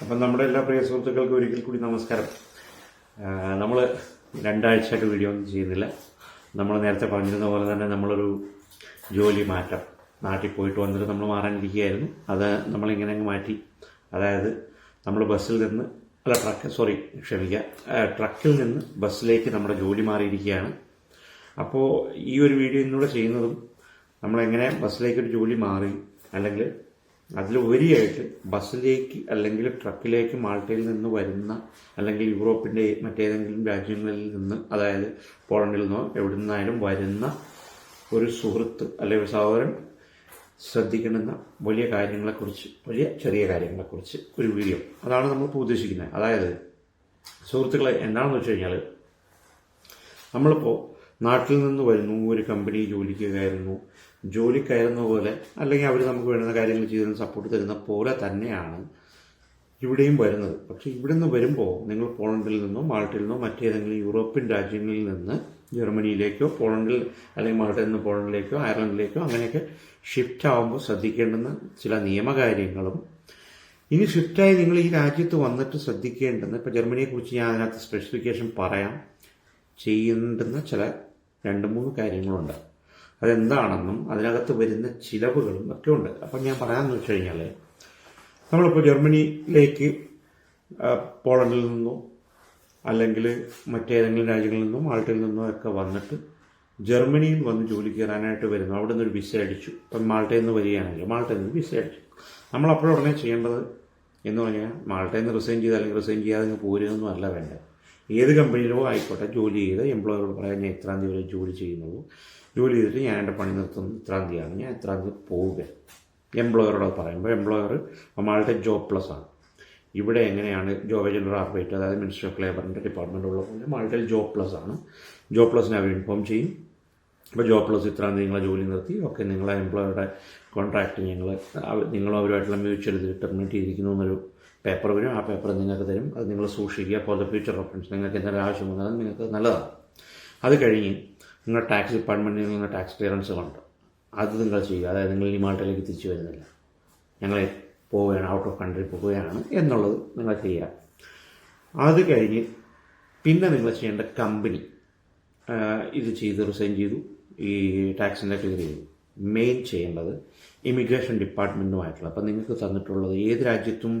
അപ്പം നമ്മുടെ എല്ലാ പ്രിയ സുഹൃത്തുക്കൾക്കും ഒരിക്കൽ കൂടി നമസ്കാരം. നമ്മൾ രണ്ടാഴ്ചയായിട്ട് വീഡിയോ ഒന്നും ചെയ്യുന്നില്ല. നമ്മൾ നേരത്തെ പറഞ്ഞിരുന്ന പോലെ തന്നെ നമ്മളൊരു ജോലി മാറ്റം. നാട്ടിൽ പോയിട്ട് വന്നിട്ട് നമ്മൾ മാറാനിരിക്കുകയായിരുന്നു. അത് നമ്മളിങ്ങനെ അങ്ങ് മാറ്റി. അതായത് നമ്മൾ ബസ്സിൽ നിന്ന് അല്ല ട്രക്ക് സോറി ക്ഷമിക്കുക ട്രക്കിൽ നിന്ന് ബസ്സിലേക്ക് നമ്മുടെ ജോലി മാറിയിരിക്കുകയാണ്. അപ്പോൾ ഈ ഒരു വീഡിയോ ഇന്നിവിടെ ചെയ്യുന്നതും നമ്മളെങ്ങനെ ബസ്സിലേക്ക് ഒരു ജോലി മാറി അല്ലെങ്കിൽ അതിലുപരിയായിട്ട് ബസ്സിലേക്ക് അല്ലെങ്കിൽ ട്രക്കിലേക്ക് മാൾട്ടയിൽ നിന്ന് വരുന്ന അല്ലെങ്കിൽ യൂറോപ്പിന്റെ മറ്റേതെങ്കിലും രാജ്യങ്ങളിൽ നിന്ന് അതായത് പോളണ്ടിൽ നിന്നോ എവിടെ നിന്നായാലും വരുന്ന ഒരു സുഹൃത്ത് അല്ലെങ്കിൽ ഒരു സഹോദരൻ ശ്രദ്ധിക്കണമെന്ന വലിയ കാര്യങ്ങളെക്കുറിച്ച് വലിയ ചെറിയ കാര്യങ്ങളെക്കുറിച്ച് ഒരു വീഡിയോ. അതാണ് നമ്മളിപ്പോൾ ഉദ്ദേശിക്കുന്നത്. അതായത് സുഹൃത്തുക്കളെ എന്താണെന്ന് വെച്ച് കഴിഞ്ഞാൽ നമ്മളിപ്പോൾ നാട്ടിൽ നിന്ന് വരുന്നു ഒരു കമ്പനി ജോലിക്ക് കയറുന്നു ജോലി കയറുന്ന പോലെ അല്ലെങ്കിൽ അവർ നമുക്ക് വേണ്ടുന്ന കാര്യങ്ങൾ ചെയ്യുന്ന സപ്പോർട്ട് തരുന്ന പോലെ തന്നെയാണ് ഇവിടെയും വരുന്നത്. പക്ഷേ ഇവിടെ നിന്ന് വരുമ്പോൾ നിങ്ങൾ പോളണ്ടിൽ നിന്നോ മാൾട്ടയിൽ നിന്നോ മറ്റേതെങ്കിലും യൂറോപ്യൻ രാജ്യങ്ങളിൽ നിന്ന് ജർമ്മനിയിലേക്കോ പോളണ്ടിൽ അല്ലെങ്കിൽ മാൾട്ടയിൽ നിന്ന് പോളണ്ടിലേക്കോ അയർലൻഡിലേക്കോ അങ്ങനെയൊക്കെ ഷിഫ്റ്റ് ആകുമ്പോൾ ശ്രദ്ധിക്കേണ്ടുന്ന ചില നിയമകാര്യങ്ങളും. ഇനി ഷിഫ്റ്റായി നിങ്ങൾ ഈ രാജ്യത്ത് വന്നിട്ട് ശ്രദ്ധിക്കേണ്ടുന്ന ഇപ്പോൾ ജർമ്മനിയെക്കുറിച്ച് ഞാൻ അതിനകത്ത് സ്പെസിഫിക്കേഷൻ പറയാം. ചെയ്യേണ്ടുന്ന ചില രണ്ട് മൂന്ന് കാര്യങ്ങളുണ്ട്. അതെന്താണെന്നും അതിനകത്ത് വരുന്ന ചിലവുകളും ഒക്കെ ഉണ്ട്. അപ്പം ഞാൻ പറയാമെന്ന് വെച്ച് കഴിഞ്ഞാൽ നമ്മളിപ്പോൾ ജർമ്മനിയിലേക്ക് പോളണ്ടിൽ നിന്നോ അല്ലെങ്കിൽ മറ്റേതെങ്കിലും രാജ്യങ്ങളിൽ നിന്നോ മാൾട്ടയിൽ നിന്നോ ഒക്കെ വന്നിട്ട് ജർമ്മനിയിൽ വന്ന് ജോലി കയറാനായിട്ട് വരുന്നു. അവിടെ നിന്ന് ഒരു വിസ അടിച്ചു. ഇപ്പം മാൾട്ടയിൽ നിന്ന് വരികയാണെങ്കിൽ മാൾട്ടയിൽ നിന്ന് വിസ അടിച്ചു. നമ്മൾ അപ്പോഴുടനെ ചെയ്യേണ്ടത് എന്ന് പറഞ്ഞാൽ മാൾട്ടയിൽ നിന്ന് റിസൈൻ ചെയ്ത് അല്ലെങ്കിൽ റിസൈൻ ചെയ്യാതെ പോരുകയൊന്നും അല്ല വേണ്ടത്. ഏത് കമ്പനിയിലോ ആയിക്കോട്ടെ ജോലി ചെയ്ത് എംപ്ലോയറോട് പറയാൻ ഞാൻ എത്രാം തീയതി വരെ ജോലി ചെയ്യുന്നുള്ളൂ. ജോലി ചെയ്തിട്ട് ഞാൻ എന്റെ പണി നിർത്തുന്നു ഇത്രാം തീയതിയാണ് ഞാൻ ഇത്രാം തീയതി പോവുക. എംപ്ലോയറോട് പറയുമ്പോൾ എംപ്ലോയർ നമ്മളുടെ ജോബ് പ്ലസ് ആണ്. ഇവിടെ എങ്ങനെയാണ് ജോബ് ജനറൽ ആർബൈറ്റ് അതായത് മിനിസ്റ്റർ ഓഫ് ലേബറിന്റെ ഡിപ്പാർട്ട്മെന്റ് ഉള്ള പോലെ മാൾട്ടയിൽ ജോബ് പ്ലസ് ആണ്. ജോബ് പ്ലസിനെ അവർ ഇൻഫോം ചെയ്യും. അപ്പോൾ ജോബ് പ്ലസ് ഇത്ര നിങ്ങളെ ജോലി നിർത്തി. ഓക്കെ നിങ്ങളെ എംപ്ലോയറുടെ കോൺട്രാക്ട് ഞങ്ങൾ നിങ്ങളും അവരുമായിട്ടുള്ള മ്യൂച്വൽ ഇത് ടെർമിനേറ്റ് ചെയ്തിരിക്കുന്നു എന്നൊരു പേപ്പർ വരും. ആ പേപ്പർ നിങ്ങൾക്ക് തരും. അത് നിങ്ങൾ സൂക്ഷിക്കുക. ഫോർ ദ ഫ്യൂച്ചർ റെഫറൻസ് നിങ്ങൾക്ക് എന്തെങ്കിലും ആവശ്യം വന്നാലും നിങ്ങൾക്ക് നല്ലതാണ്. അത് കഴിഞ്ഞ് നിങ്ങളുടെ ടാക്സ് ഡിപ്പാർട്ട്മെന്റിൽ നിന്ന് ടാക്സ് ക്ലിയറൻസ് ഉണ്ട് അത് നിങ്ങൾ ചെയ്യുക. അതായത് നിങ്ങൾ ഈ മാൾട്ടയിലേക്ക് തിരിച്ചു വരുന്നില്ല. ഞങ്ങൾ പോവുകയാണ് ഔട്ട് ഓഫ് കൺട്രി പോവുകയാണ് എന്നുള്ളത് നിങ്ങൾ ചെയ്യുക. അത് കഴിഞ്ഞ് പിന്നെ നിങ്ങൾ ചെയ്യേണ്ട കമ്പനി ഇത് ചെയ്ത് റിസൈൻ ചെയ്തു. ഈ ടാക്സിന്റെ ക്ലിയർ ചെയ്തു. മെയിൻ ചെയ്യേണ്ടത് ഇമിഗ്രേഷൻ ഡിപ്പാർട്ട്മെന്റുമായിട്ടുള്ള അപ്പം നിങ്ങൾക്ക് തന്നിട്ടുള്ളത് ഏത് രാജ്യത്തും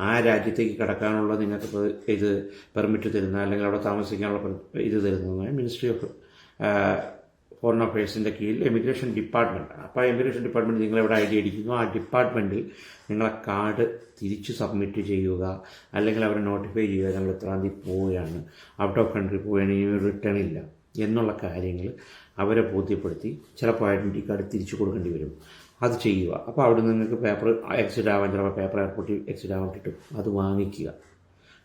ആ രാജ്യത്തേക്ക് കടക്കാനുള്ള നിങ്ങൾക്ക് ഇത് പെർമിറ്റ് തരുന്ന അല്ലെങ്കിൽ അവിടെ താമസിക്കാനുള്ള ഇത് തരുന്നതുമായ മിനിസ്ട്രി ഓഫ് ഫോറിൻ അഫയേഴ്സിന്റെ കീഴിൽ എമിഗ്രേഷൻ ഡിപ്പാർട്ട്മെന്റ് അപ്പോൾ ആ എമിഗ്രേഷൻ ഡിപ്പാർട്ട്മെന്റ് നിങ്ങൾ എവിടെ ഐ ഡി അടിക്കുന്നു? ആ ഡിപ്പാർട്ട്മെന്റിൽ നിങ്ങളെ കാർഡ് തിരിച്ച് സബ്മിറ്റ് ചെയ്യുക അല്ലെങ്കിൽ അവരെ നോട്ടിഫൈ ചെയ്യുക ഞങ്ങൾ ഇത്രാം തീയതി പോവുകയാണ്. ഔട്ട് ഓഫ് കൺട്രി പോവുകയാണ് ഇനി റിട്ടേൺ ഇല്ല. എന്നുള്ള കാര്യങ്ങൾ അവരെ ബോധ്യപ്പെടുത്തി ചിലപ്പോൾ ഐഡന്റി കാർഡ് തിരിച്ചു കൊടുക്കേണ്ടി വരും. അത് ചെയ്യുക. അപ്പോൾ അവിടെ നിങ്ങൾക്ക് പേപ്പർ എക്സിറ്റ് ആവാൻ ചിലപ്പോൾ പേപ്പർ എയർപോർട്ടിൽ എക്സിറ്റ് ആവാൻ കിട്ടും അത് വാങ്ങിക്കുക.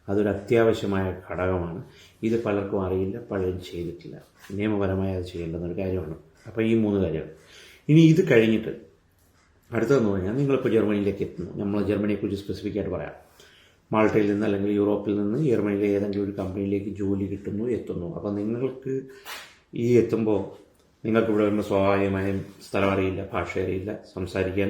അതൊരു അത്യാവശ്യമായ ഘടകമാണ്. ഇത് പലർക്കും അറിയില്ല പലരും ചെയ്തിട്ടില്ല. നിയമപരമായി അത് ചെയ്യേണ്ടുന്നൊരു കാര്യമാണ്. അപ്പോൾ ഈ മൂന്ന് കാര്യങ്ങൾ. ഇനി ഇത് കഴിഞ്ഞിട്ട് അടുത്തതെന്ന് പറഞ്ഞാൽ നിങ്ങളിപ്പോൾ ജർമ്മനിയിലേക്ക് എത്തുന്നു. നമ്മൾ ജർമ്മനിയെക്കുറിച്ച് സ്പെസിഫിക് ആയിട്ട് പറയാം. മാൾട്ടയിൽ നിന്ന് അല്ലെങ്കിൽ യൂറോപ്പിൽ നിന്ന് ജർമ്മനിയിലെ ഏതെങ്കിലും ഒരു കമ്പനിയിലേക്ക് ജോലി കിട്ടുന്നു എത്തുന്നു. അപ്പോൾ നിങ്ങൾക്ക് ഈ എത്തുമ്പോൾ നിങ്ങൾക്ക് ഇവിടെ വരുമ്പോൾ സ്വാഭാവികമായും സ്ഥലം അറിയില്ല ഭാഷ അറിയില്ല സംസാരിക്കാൻ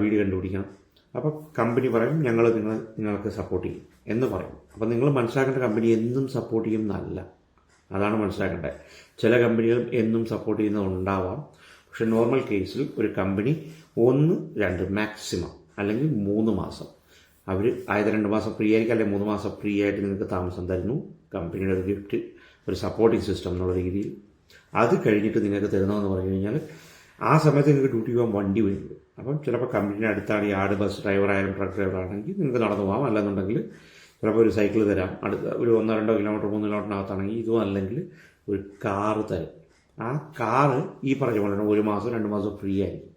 വീട് കണ്ടുപിടിക്കണം. അപ്പോൾ കമ്പനി പറയും ഞങ്ങൾ നിങ്ങൾ നിങ്ങൾക്ക് സപ്പോർട്ട് ചെയ്യും. എന്ന് പറയും. അപ്പോൾ നിങ്ങൾ മനസ്സിലാക്കേണ്ട കമ്പനി എന്നും സപ്പോർട്ട് ചെയ്യുന്നതല്ല. അതാണ് മനസ്സിലാക്കേണ്ടത്. ചില കമ്പനികൾ എന്നും സപ്പോർട്ട് ചെയ്യുന്നതുണ്ടാവാം. പക്ഷെ നോർമൽ കേസിൽ ഒരു കമ്പനി ഒന്ന് രണ്ട് മാക്സിമം അല്ലെങ്കിൽ മൂന്ന് മാസം. അവർ ആയത് രണ്ട് മാസം ഫ്രീ ആയിരിക്കും അല്ലെങ്കിൽ മൂന്ന് മാസം ഫ്രീ ആയിട്ട് നിങ്ങൾക്ക് താമസം തരുന്നു. കമ്പനിയുടെ ഒരു ഗിഫ്റ്റ് ഒരു സപ്പോർട്ടിംഗ് സിസ്റ്റം എന്നുള്ള രീതിയിൽ. അത് കഴിഞ്ഞിട്ട് നിങ്ങൾക്ക് തരുന്നതെന്ന് പറഞ്ഞു കഴിഞ്ഞാൽ ആ സമയത്ത് നിങ്ങൾക്ക് ഡ്യൂട്ടി പോകാൻ വണ്ടി വരുന്നത് അപ്പം ചിലപ്പോൾ കമ്പനിയുടെ അടുത്താണ് ഈ ആട് ബസ് ഡ്രൈവർ ആയാലും ട്രക്ക് ഡ്രൈവർ ആണെങ്കിൽ നിങ്ങൾക്ക് നടന്നു പോകാം. അല്ലെന്നുണ്ടെങ്കിൽ ചിലപ്പോൾ ഒരു സൈക്കിൾ തരാം. അടുത്ത ഒരു ഒന്നോ രണ്ടോ കിലോമീറ്റർ മൂന്ന് കിലോമീറ്ററിനകത്താണെങ്കിൽ ഇതും അല്ലെങ്കിൽ ഒരു കാറ് തരും. ആ കാറ് ഈ പറഞ്ഞ പോലെ ഒരു മാസം രണ്ട് മാസം ഫ്രീ ആയിരിക്കും.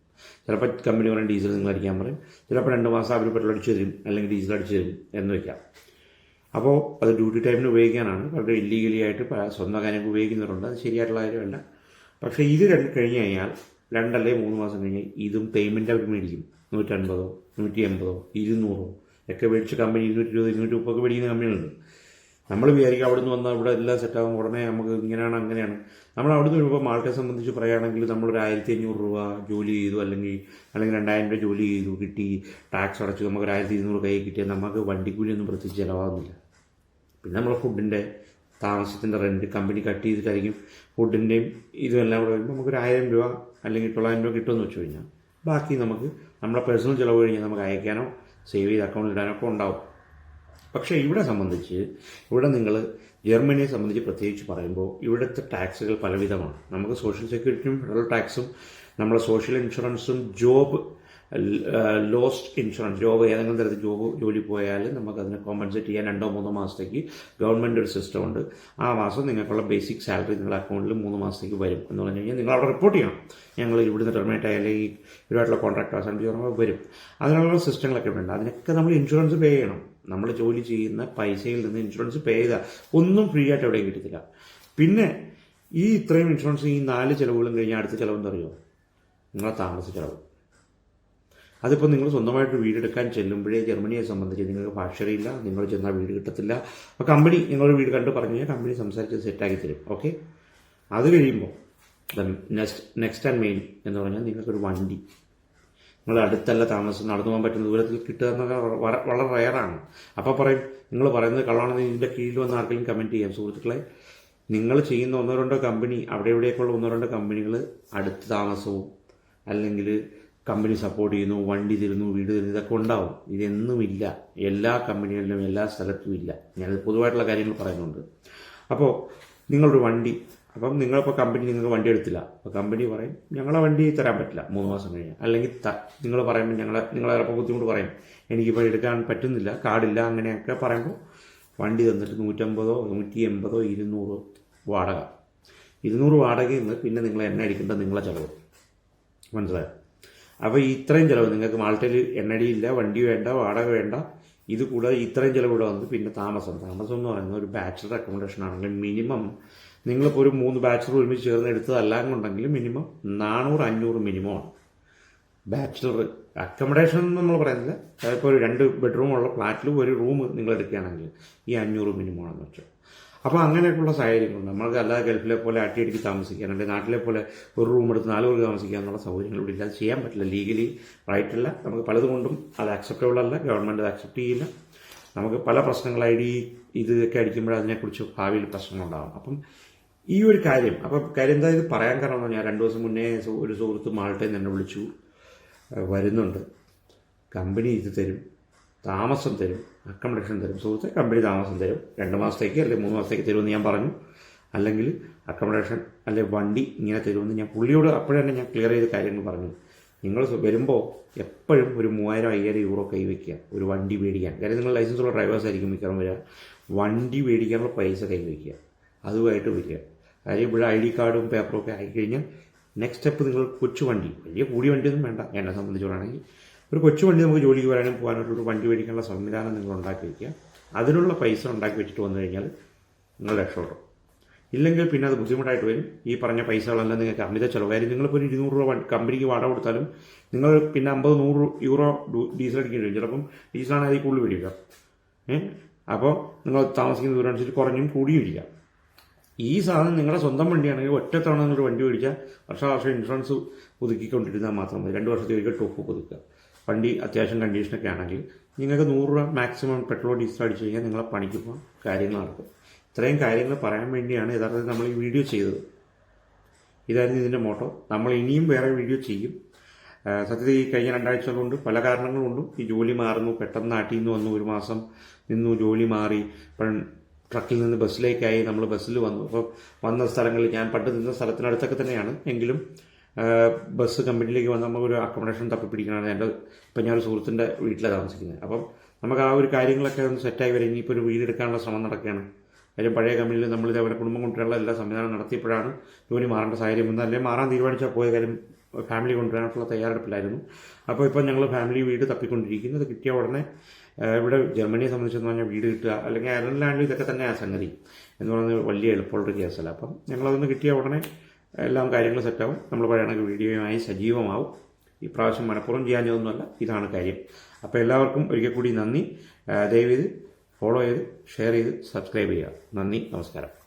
ചിലപ്പോൾ കമ്പനി പറയും ഡീസൽ നിങ്ങൾ അടിക്കാൻ പറയും. ചിലപ്പോൾ രണ്ട് മാസം അവർ പെട്രോൾ അടിച്ച് തരും അല്ലെങ്കിൽ ഡീസൽ അടിച്ച് തരും എന്ന് വെക്കാം. അപ്പോൾ അത് ഡ്യൂട്ടി ടൈമിന് ഉപയോഗിക്കാനാണ്. പലരും ഇല്ലീഗലി ആയിട്ട് സ്വന്തം കാര്യങ്ങൾക്ക് ഉപയോഗിക്കുന്നവരുണ്ട് അത് ശരിയായിട്ടുള്ള കാര്യമല്ല. പക്ഷേ ഇത് രണ്ട് കഴിഞ്ഞ് കഴിഞ്ഞാൽ രണ്ടല്ലേ മൂന്ന് മാസം കഴിഞ്ഞാൽ ഇതും പേയ്മെന്റ് അവർ മേടിക്കും. നൂറ്റൻപതോ നൂറ്റി എൺപതോ ഇരുന്നൂറോ. ഒക്കെ മേടിച്ച് കമ്പനി ഇരുന്നൂറ്റി ഇരുപത് ഇരുന്നൂറ്റി മുപ്പൊക്കെ മേടിക്കുന്ന കമ്പനികളുണ്ട്. നമ്മൾ വിചാരിക്കും അവിടെ നിന്ന് വന്നാൽ ഇവിടെ എല്ലാം സെറ്റാകും ഉടനെ നമുക്ക് ഇങ്ങനെയാണ് അങ്ങനെയാണ്. നമ്മൾ അവിടുന്ന് വരുമ്പോൾ മാൾട്ടെ സംബന്ധിച്ച് പറയുകയാണെങ്കിൽ നമ്മളൊരു ആയിരത്തി അഞ്ഞൂറ് രൂപ ജോലി ചെയ്തു അല്ലെങ്കിൽ അല്ലെങ്കിൽ രണ്ടായിരം രൂപ ജോലി ചെയ്തു കിട്ടി ടാക്സ് അടച്ചു നമുക്ക് ഒരു ആയിരത്തി ഇരുന്നൂറ് കൈ കിട്ടിയാൽ നമുക്ക് വണ്ടിക്കൂലിയൊന്നും പ്രത്യേകിച്ച് ചിലവാകുന്നില്ല. പിന്നെ നമ്മൾ ഫുഡിന്റെ താമസത്തിന്റെ റെന്റ് കമ്പനി കട്ട് ചെയ്തിട്ടായിരിക്കും ഫുഡിന്റെയും ഇതും എല്ലാം കൂടെ വരുമ്പോൾ നമുക്കൊരു ആയിരം രൂപ അല്ലെങ്കിൽ തൊള്ളായിരം രൂപ കിട്ടുമെന്ന് വെച്ച് കഴിഞ്ഞാൽ ബാക്കി നമുക്ക് നമ്മുടെ പേഴ്സണൽ ചിലവ് കഴിഞ്ഞാൽ നമുക്ക് അയക്കാനോ സേവ് ചെയ്ത് അക്കൗണ്ടിൽ ഇടാനൊക്കെ ഉണ്ടാവും. പക്ഷേ ഇവിടെ സംബന്ധിച്ച് ഇവിടെ നിങ്ങൾ ജർമ്മനിയെ സംബന്ധിച്ച് പ്രത്യേകിച്ച് പറയുമ്പോൾ ഇവിടുത്തെ ടാക്സുകൾ പലവിധമാണ്. നമുക്ക് സോഷ്യൽ സെക്യൂരിറ്റിയും ഫെഡറൽ ടാക്സും നമ്മളെ സോഷ്യൽ ഇൻഷുറൻസും ജോബ് ലോസ്റ്റ് ഇൻഷുറൻസ് ജോബ് ഏതെങ്കിലും തരത്തിൽ ജോബ് ജോലി പോയാൽ നമുക്ക് അതിനെ കോമ്പൻസേറ്റ് ചെയ്യാൻ രണ്ടോ മൂന്നോ മാസത്തേക്ക് ഗവൺമെന്റ് ഒരു സിസ്റ്റം ഉണ്ട്. ആ മാസം നിങ്ങൾക്കുള്ള ബേസിക് സാലറി നിങ്ങളുടെ അക്കൗണ്ടിൽ മൂന്ന് മാസത്തേക്ക് വരും എന്ന് പറഞ്ഞു കഴിഞ്ഞാൽ നിങ്ങൾ അവിടെ റിപ്പോർട്ട് ചെയ്യണം. ഞങ്ങൾ ഇവിടുന്ന് ടെർമിനേറ്റ് ആയാലും ഈ ഇവരുമായിട്ടുള്ള കോൺട്രാക്ട് അവസാനിപ്പിച്ച് വരും. അതിനുള്ള സിസ്റ്റങ്ങളൊക്കെ ഉണ്ട് അതിനൊക്കെ നമ്മൾ ഇൻഷുറൻസ് പേ ചെയ്യണം. നമ്മൾ ജോലി ചെയ്യുന്ന പൈസയിൽ നിന്ന് ഇൻഷുറൻസ് പേ ചെയ്താൽ ഒന്നും ഫ്രീ ആയിട്ട് എവിടെയും കിട്ടത്തില്ല. പിന്നെ ഈ ഇത്രയും ഇൻഷുറൻസ് ഈ നാല് ചിലവുകളും കഴിഞ്ഞാൽ അടുത്ത ചിലവെന്ന് അറിയുമോ നിങ്ങളെ താമസ ചിലവ്. അതിപ്പോൾ നിങ്ങൾ സ്വന്തമായിട്ട് വീടെടുക്കാൻ ചെല്ലുമ്പോഴേ ജർമ്മനിയെ സംബന്ധിച്ച് നിങ്ങൾക്ക് ഭാഷയില്ല നിങ്ങൾ ചെന്നാൽ വീട് കിട്ടത്തില്ല. അപ്പോൾ കമ്പനി നിങ്ങളൊരു വീട് കണ്ട് പറഞ്ഞു കഴിഞ്ഞാൽ കമ്പനി സംസാരിച്ച് സെറ്റാക്കി തരും ഓക്കെ അത് കഴിയുമ്പോൾ നെക്സ്റ്റ് നെക്സ്റ്റ് ആൻഡ് മെയിൻ എന്ന് പറഞ്ഞാൽ നിങ്ങൾക്കൊരു വണ്ടി. നിങ്ങൾ അടുത്തല്ല താമസം നടന്നു പോകാൻ പറ്റുന്ന ദൂരത്തിൽ കിട്ടുക എന്നൊക്കെ വളരെ റയറാണ് അപ്പോൾ പറയും നിങ്ങൾ പറയുന്നത് കള്ളാണെന്ന് ഇതിന്റെ കീഴിൽ വന്ന് ആർക്കെങ്കിലും കമന്റ് ചെയ്യാം സുഹൃത്തുക്കളെ. നിങ്ങൾ ചെയ്യുന്ന ഒന്നോ രണ്ടോ കമ്പനി അവിടെ ഇവിടെയൊക്കെയുള്ള ഒന്നോ രണ്ടോ കമ്പനികൾ അടുത്ത് താമസവും അല്ലെങ്കിൽ കമ്പനി സപ്പോർട്ട് ചെയ്യുന്നു വണ്ടി തരുന്നു വീട് തരുന്നു ഇതൊക്കെ ഉണ്ടാവും. ഇതൊന്നുമില്ല. എല്ലാ കമ്പനികളിലും എല്ലാ സ്ഥലത്തും ഇല്ല. ഞാനത് പൊതുവായിട്ടുള്ള കാര്യങ്ങൾ പറയുന്നുണ്ട്. അപ്പോൾ നിങ്ങളൊരു വണ്ടി അപ്പം നിങ്ങളിപ്പോൾ കമ്പനി നിങ്ങൾക്ക് വണ്ടി എടുത്തില്ല. അപ്പോൾ കമ്പനി പറയും ഞങ്ങളെ വണ്ടി തരാൻ പറ്റില്ല മൂന്ന് മാസം കഴിഞ്ഞ്. അല്ലെങ്കിൽ നിങ്ങൾ പറയുമ്പോൾ ഞങ്ങളെ നിങ്ങളെ ചിലപ്പോൾ ബുദ്ധിമുട്ട് പറയും. എനിക്കിപ്പോൾ എടുക്കാൻ പറ്റുന്നില്ല കാർഡില്ല അങ്ങനെയൊക്കെ പറയുമ്പോൾ വണ്ടി തന്നിട്ട് നൂറ്റമ്പതോ നൂറ്റി എൺപതോ ഇരുന്നൂറോ വാടക. ഇരുന്നൂറ് വാടകയിൽ നിന്ന് പിന്നെ നിങ്ങൾ എണ്ണ അടിക്കേണ്ടത് നിങ്ങളെ ചിലവ്. മനസ്സിലായോ? അപ്പോൾ ഇത്രയും ചിലവ്. നിങ്ങൾക്ക് മാൾട്ടയിൽ എണ്ണടിയില്ല വണ്ടി വേണ്ട വാടക വേണ്ട. ഇത് കൂടാതെ ഇത്രയും ചിലവ് ഇവിടെ വന്ന് പിന്നെ താമസം. താമസം എന്ന് പറയുന്നത് ഒരു ബാച്ചിലർ അക്കോമഡേഷൻ ആണെങ്കിൽ മിനിമം നിങ്ങളിപ്പോൾ ഒരു മൂന്ന് ബാച്ചിലർ ഒരുമിച്ച് ചേർന്ന് എടുത്തതല്ലാന്നുണ്ടെങ്കിൽ മിനിമം നാനൂറ് അഞ്ഞൂറ് മിനിമമാണ് ബാച്ചിലർ അക്കോമഡേഷൻ എന്ന് നമ്മൾ പറയുന്നില്ല. ഇപ്പോൾ ഒരു രണ്ട് ബെഡ്റൂമുള്ള ഫ്ലാറ്റിൽ ഒരു റൂം നിങ്ങൾ എടുക്കുകയാണെങ്കിൽ ഈ അഞ്ഞൂറ് മിനിമമാണെന്ന് വെച്ചാൽ അപ്പോൾ അങ്ങനെയൊക്കെയുള്ള സാഹചര്യങ്ങൾ നമ്മൾക്ക് അല്ലാതെ ഗൾഫിലെ പോലെ അട്ടിയടിക്ക് താമസിക്കാൻ അല്ലെങ്കിൽ നാട്ടിലെ പോലെ ഒരു റൂം എടുത്ത് നാല് പേർക്ക് താമസിക്കുക എന്നുള്ള സൗകര്യങ്ങൾ ഇവിടെ ഇല്ലാതെ ചെയ്യാൻ പറ്റില്ല. ലീഗലി റൈറ്റ് അല്ല. നമുക്ക് പലതുകൊണ്ടും അത് അക്സെപ്റ്റബിൾ അല്ല. ഗവൺമെന്റ് അത് അക്സെപ്റ്റ് ചെയ്യില്ല. നമുക്ക് പല പ്രശ്നങ്ങൾ ഐ ഡി ഇതൊക്കെ അടിക്കുമ്പോൾ അതിനെക്കുറിച്ച് ഭാവിയിൽ പ്രശ്നങ്ങളുണ്ടാകും അപ്പം ഈ ഒരു കാര്യം അപ്പം കാര്യം എന്താ ഇത് പറയാൻ കാരണം ഞാൻ രണ്ട് ദിവസം മുന്നേ ഒരു സുഹൃത്ത് മാൾട്ടയിൽ എന്നെ വിളിച്ചു. വരുന്നുണ്ട്. കമ്പനി ഇത് തരും. താമസം തരും അക്കോമഡേഷൻ തരും. സുഹൃത്തെ കമ്പനി താമസം തരും. രണ്ട് മാസത്തേക്ക് അല്ലെങ്കിൽ മൂന്ന് മാസത്തേക്ക് തരുമെന്ന് ഞാൻ പറഞ്ഞു. അല്ലെങ്കിൽ അക്കോമഡേഷൻ അല്ലെങ്കിൽ വണ്ടി ഇങ്ങനെ തരുമെന്ന് ഞാൻ പുള്ളിയോട് അപ്പോഴേ തന്നെ ഞാൻ ക്ലിയർ ചെയ്ത കാര്യങ്ങൾ പറഞ്ഞു നിങ്ങൾ വരുമ്പോൾ എപ്പോഴും ഒരു മൂവായിരം അയ്യായിരം യൂറോ കൈവയ്ക്കുക. ഒരു വണ്ടി മേടിക്കാൻ. കാര്യം നിങ്ങൾ ലൈസൻസ് ഉള്ള ഡ്രൈവേഴ്സ് ആയിരിക്കും മിക്കവാറും വരിക. വണ്ടി മേടിക്കാനുള്ള പൈസ കൈവയ്ക്കുക. അതുമായിട്ട് വരിക. കാര്യം ഇവിടെ ഐ ഡി കാർഡും പേപ്പറും ഒക്കെ ആയിക്കഴിഞ്ഞാൽ നെക്സ്റ്റ് സ്റ്റെപ്പ് നിങ്ങൾ കൊച്ചു വണ്ടി. വലിയ കൂടിയ വണ്ടിയൊന്നും വേണ്ട. എന്നെ സംബന്ധിച്ചോടാണെങ്കിൽ ഒരു കൊച്ചു വണ്ടി നമുക്ക് ജോലിക്ക് വരാനും പോകാനായിട്ട് ഒരു വണ്ടി മേടിക്കാനുള്ള സംവിധാനം നിങ്ങൾ ഉണ്ടാക്കി വയ്ക്കുക അതിനുള്ള പൈസ ഉണ്ടാക്കി വെച്ചിട്ട് വന്നു കഴിഞ്ഞാൽ നിങ്ങൾ രക്ഷപ്പെടും ഇല്ലെങ്കിൽ പിന്നെ അത് ബുദ്ധിമുട്ടായിട്ട് വരും. ഈ പറഞ്ഞ പൈസകളെല്ലാം നിങ്ങൾക്ക് അമിത ചിലവ്. കാര്യം നിങ്ങളിപ്പോൾ ഒരു ഇരുന്നൂറ് രൂപ കമ്പനിക്ക് വാടക കൊടുത്താലും നിങ്ങൾ പിന്നെ അമ്പത് നൂറ് യൂറോ ഡീസൽ അടിക്കേണ്ടി വരും. ചിലപ്പം ഡീസലാണ് അതിൽ കൂടുതൽ വരിക. അപ്പോൾ നിങ്ങൾ താമസിക്കുന്ന ദൂരം അനുസരിച്ച് കുറഞ്ഞും കൂടിയും ഇരിക്കുക. ഈ സാധനം നിങ്ങളുടെ സ്വന്തം വണ്ടിയാണെങ്കിൽ ഒറ്റത്തവണ തവണ നിങ്ങൾ വണ്ടി മേടിച്ചാൽ വർഷാവർഷം ഇൻഷുറൻസ് പുതുക്കിക്കൊണ്ടിരുന്നാൽ മാത്രം മതി. രണ്ട് വർഷത്തേക്ക് ടോപ്പ് പുതുക്കുക. വണ്ടി അത്യാവശ്യം കണ്ടീഷനൊക്കെ ആണെങ്കിൽ നിങ്ങൾക്ക് നൂറ് രൂപ മാക്സിമം പെട്രോൾ ഡീസൽ അടിച്ചു കഴിഞ്ഞാൽ നിങ്ങളെ പണിക്ക് പോകാൻ കാര്യങ്ങൾ നടക്കും. ഇത്രയും കാര്യങ്ങൾ പറയാൻ വേണ്ടിയാണ് യഥാർത്ഥത്തിൽ നമ്മൾ ഈ വീഡിയോ ചെയ്തത്. ഇതായിരുന്നു ഇതിന്റെ മോട്ടോ നമ്മൾ ഇനിയും വേറെ വീഡിയോ ചെയ്യും. സത്യത്തിൽ ഈ കഴിഞ്ഞ രണ്ടാഴ്ച കൊണ്ട് പല കാരണങ്ങൾ ഈ ജോലി മാറുന്നു പെട്ടെന്ന് നാട്ടിൽ നിന്ന് വന്നു ഒരു മാസം നിന്നു ജോലി മാറി ട്രക്കിൽ നിന്ന് ബസ്സിലേക്കായി നമ്മൾ ബസ്സിൽ വന്നു. അപ്പോൾ വന്ന സ്ഥലങ്ങളിൽ ഞാൻ പണ്ട് നിന്ന സ്ഥലത്തിനടുത്തൊക്കെ തന്നെയാണ്. എങ്കിലും ബസ് കമ്പനിയിലേക്ക് വന്ന് നമുക്കൊരു അക്കോമഡേഷൻ തപ്പിപ്പിടിക്കണമാണ് എന്റെ ഇപ്പം ഞാൻ ഒരു സുഹൃത്തിന്റെ വീട്ടിലാണ് താമസിക്കുന്നത്. അപ്പം നമുക്ക് ആ ഒരു കാര്യങ്ങളൊക്കെ ഒന്ന് സെറ്റായി വരും ഇനിയിപ്പോൾ ഒരു വീട് എടുക്കാനുള്ള ശ്രമം നടക്കുകയാണ്. കാര്യം പഴയ കമ്പനിയിൽ നമ്മൾ ഇതേപോലെ കുടുംബം കൊണ്ടുവരാനുള്ള എല്ലാ സംവിധാനം നടത്തിയപ്പോഴാണ് ജോലി മാറേണ്ട സാഹചര്യം വന്നത്. അല്ലെങ്കിൽ മാറാൻ തീരുമാനിച്ചാൽ പോയ കാര്യം ഫാമിലി കൊണ്ടുവരാനുള്ള തയ്യാറെടുപ്പിലായിരുന്നു. അപ്പോൾ ഇപ്പോൾ ഞങ്ങൾ ഫാമിലി വീട് തപ്പിക്കൊണ്ടിരിക്കുന്നു. ഇത് കിട്ടിയ ഉടനെ ഇവിടെ ജർമ്മനിയെ സംബന്ധിച്ചെന്ന് പറഞ്ഞാൽ വീട് കിട്ടുക അല്ലെങ്കിൽ അയർലൻഡിലാണെങ്കിലും ഇതൊക്കെ തന്നെ ആ സംഗതി എന്ന് പറയുന്നത് വലിയ എളുപ്പമുള്ളൊരു കേസല്ല. അപ്പം ഞങ്ങളതൊന്ന് കിട്ടിയ ഉടനെ എല്ലാം കാര്യങ്ങൾ സെറ്റാവും. നമ്മൾ പഴയ വീഡിയോയുമായി സജീവമാവും. ഈ പ്രാവശ്യം മനഃപൂർവം ചെയ്യാഞ്ഞതൊന്നുമല്ല ഇതാണ് കാര്യം. അപ്പോൾ എല്ലാവർക്കും ഒരിക്കൽ കൂടി നന്ദി. ദയവ് ചെയ്ത് ഫോളോ ചെയ്ത് ഷെയർ ചെയ്ത് സബ്സ്ക്രൈബ് ചെയ്യുക. നന്ദി നമസ്കാരം.